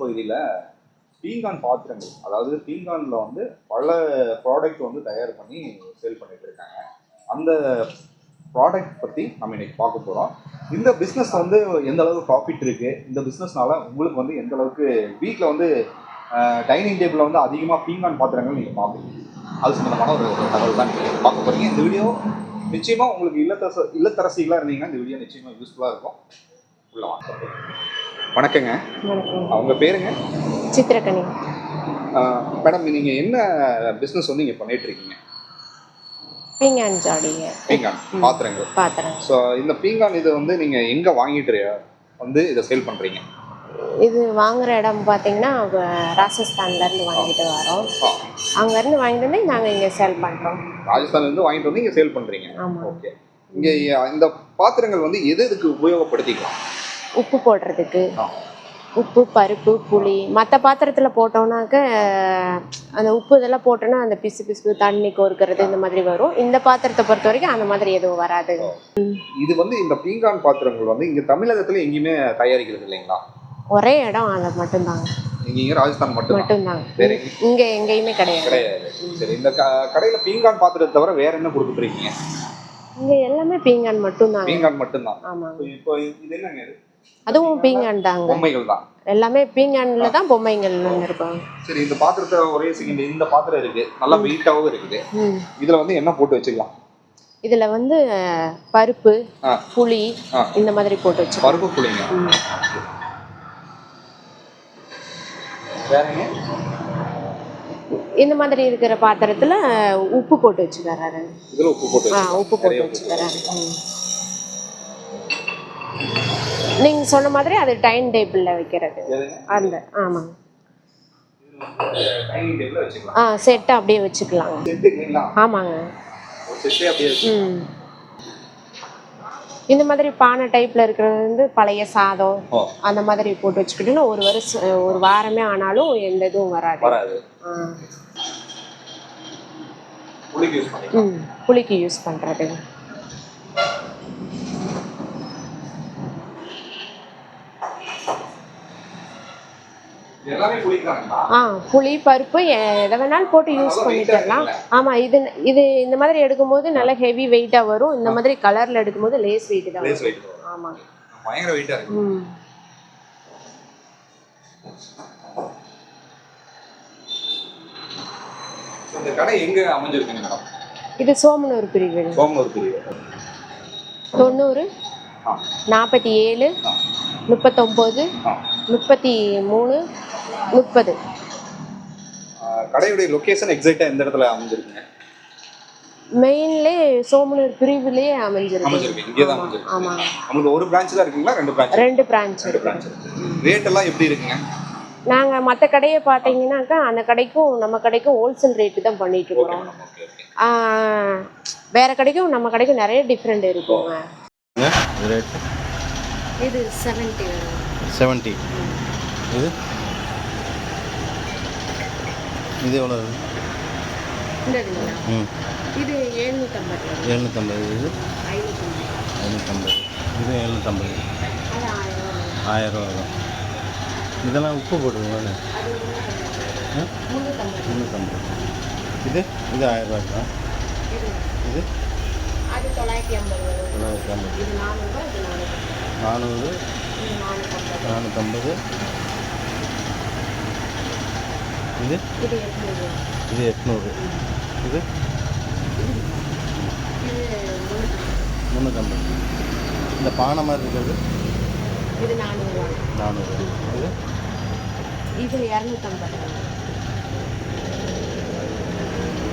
பகுதியில் பீங்கான் பாத்திரங்கள் அதாவது பீங்கானில் வந்து பல ப்ராடக்ட் வந்து தயார் பண்ணி சேல் பண்ணிட்டு இருக்காங்க. அந்த ப்ராடக்ட் பற்றி நம்ம இன்னைக்கு பார்க்க போகிறோம் இந்த பிஸ்னஸ் வந்து எந்த அளவுக்கு ப்ராஃபிட் இருக்குது இந்த பிஸ்னஸ்னால உங்களுக்கு வந்து எந்த அளவுக்கு வீட்டில் வந்து டைனிங் டேபிளில் வந்து அதிகமாக பீங்கான் பாத்திரங்கள் நீங்கள் பார்ப்பீங்க? அது சம்மந்தமான ஒரு தகவல் தான் நீங்கள் பார்க்க போகிறீங்க இந்த வீடியோ நிச்சயமாக உங்களுக்கு இல்லத்தரச இல்லத்தரசிகளாக இருந்தீங்கன்னா இந்த வீடியோ நிச்சயமாக யூஸ்ஃபுல்லாக இருக்கும். உள்ள வாங்க. வணக்கங்க. அவங்க பேருங்க? சித்திரக்கனி. மேடம் நீங்கள் என்ன பிஸ்னஸ் வந்து இங்கே பண்ணிட்டு இருக்கீங்க? பீங்கான் ஜாடிங்க. பீங்கான் பாத்திரங்கள். பாத்திரம். ஸோ இந்த பீங்கான் இது வந்து நீங்கள் எங்கே வாங்கிட்டு வந்து இதை சேல் பண்ணுறீங்க இது வாங்குற இடம் பார்த்தீங்கன்னா வ- ராஜஸ்தான்ல இருந்து வாங்கிட்டு வரோம். அங்க இருந்து வாங்கிட்டு வந்து நாங்கள் இங்கே சேல் பண்ணுறோம் ராஜஸ்தான்லேருந்து வாங்கிட்டு வந்து இங்கே சேல் பண்ணுறீங்க ஆமாம் ஓகே இங்கே இந்த பாத்திரங்கள் வந்து எது எதுக்கு உபயோகப்படுத்திக்கலாம்? உப்பு போடுறதுக்கு. உப்பு பருப்பு புளி. மற்ற பாத்திரத்தில் போட்டோம்னாக்க அந்த உப்பு இதெல்லாம் போட்டோன்னா அந்த பிசு பிசு தண்ணி கோர்க்கிறது இந்த மாதிரி வரும். இந்த பாத்திரத்தை பொறுத்த வரைக்கும் அந்த மாதிரி எதுவும் வராது. இது வந்து இந்த பீங்கான் பாத்திரங்கள் வந்து இங்கே தமிழகத்தில் எங்கேயுமே தயாரிக்கிறது இல்லைங்களா? ஒரே இடம் அது மட்டும்தாங்க. இங்கே ராஜஸ்தான் மட்டும் மட்டும்தாங்க. இங்கே எங்கேயுமே கிடையாது. கிடையாது. சரி இந்த கடையில் பீங்கான் பாத்திரத்தை தவிர வேற என்ன கொடுத்துருக்கீங்க இங்கே எல்லாமே பீங்கான் மட்டும்தாங்க. பீங்கான் மட்டும்தான். ஆமாங்க. இப்போ இது என்னங்க அதுவும் பீங்கான் தாங்க. பொம்மைகள் தான். எல்லாமே பீங்கான்ல தான் பொம்மைங்கள் இருக்கும் சரி இந்த பாத்திரத்தை ஒரே செகண்ட் இந்த பாத்திரம் இருக்கு. நல்லா வெயிட்டாகவும் இருக்குது. இதுல வந்து என்ன போட்டு வச்சுக்கலாம்? இதுல வந்து பருப்பு. புளி. இந்த மாதிரி போட்டு வச்சுக்கோங்க பருப்பு புளிங்க? வேறங்க இந்த மாதிரி இருக்கிற பாத்திரத்துல உப்பு போட்டு வச்சுக்கிறாரு. இதுல உப்பு போட்டு. உப்பு போட்டு நிறைய உப்பு. வச்சுக்கிறாரு ம். நீங்க சொன்ன மாதிரி அது டைம் டேபிள்ல வைக்கிறது? அந்த ஆமாங்க ஆ செட்டை அப்படியே வச்சுக்கலாம். ஆமாங்க. ம். இந்த மாதிரி பானை டைப்ல இருக்கிறது வந்து பழைய சாதம் அந்த மாதிரி போட்டு வச்சுக்கிட்டோன்னா ஒரு வருஷம் ஒரு வாரமே ஆனாலும் எந்த இதுவும் வராது. புளிக்கு யூஸ் பண்ணுறது இது எல்லாமே புளிக்காங்களா ஆ புளி பருப்பு எதை வேணாலும் போட்டு யூஸ் பண்ணிக்கலாம் ஆமாம் இது இது இந்த மாதிரி எடுக்கும்போது நல்லா ஹெவி வெயிட்டாக வரும். இந்த மாதிரி கலரில் எடுக்கும்போது லேஸ் வெயிட் தான் ஆமாம் பயங்கர வெயிட்டா இருக்கு. ம். So, இந்த கடை எங்க அமைஞ்சிருக்குங்க மேடம்? இது சோமனூர் பிரிவு. சோமனூர் பிரிவு. தொண்ணூறு நாற்பத்தி ஏழு முப்பத்தொம்போது முப்பத்தி மூணு முப்பது. கடையுடைய லொகேஷன் எக்ஸாக்டா எந்த இடத்துல அமைஞ்சிருக்குங்க மெயின்லே சோமனூர் பிரிவுலேயே அமைஞ்சிருக்கு. ஆமா, ஒரு பிரான்ச் தான் இருக்குங்களா? ரெண்டு பிரான்ச் ரெண்டு பிரான்ச் ரெண்டு பிரான்ச் ரேட் எல்லாம் எப்படி இருக்குங்க? நாங்கள் மற்ற கடையை பார்த்தீங்கன்னாக்கா அந்த கடைக்கும் நம்ம கடைக்கும் ஹோல்சேல் ரேட்டு தான் பண்ணிட்டு இருக்கிறோம். வேற கடைக்கும் நம்ம கடைக்கும் நிறைய டிஃப்ரெண்ட் இருக்குங்க. ரேட் இது செவன்ட்டி செவன்ட்டி இது? இது எவ்வளோ ம். இது எழுநூற்றம்பது எழுநூற்றம்பது இது? ஐநூற்றம்பது ஐநூற்றம்பது இது எழுநூற்றம்பது ஆயிரம் ரூபா வரும். இதெல்லாம் உப்பு போட்டுருங்களே அது முந்நூற்றம்பது இது? இது ஆயிரம் ரூபாய் தான். இது. தொள்ளாயிரத்தி ஐம்பது தொள்ளாயிரத்தி ஐம்பது. நானூறு நானூற்றம்பது இது? இது எட்நூறு. இது. முந்நூற்றம்பது இந்த பானை மாதிரி இருக்கிறது? நானூறு இது? இது இரநூத்தம்பது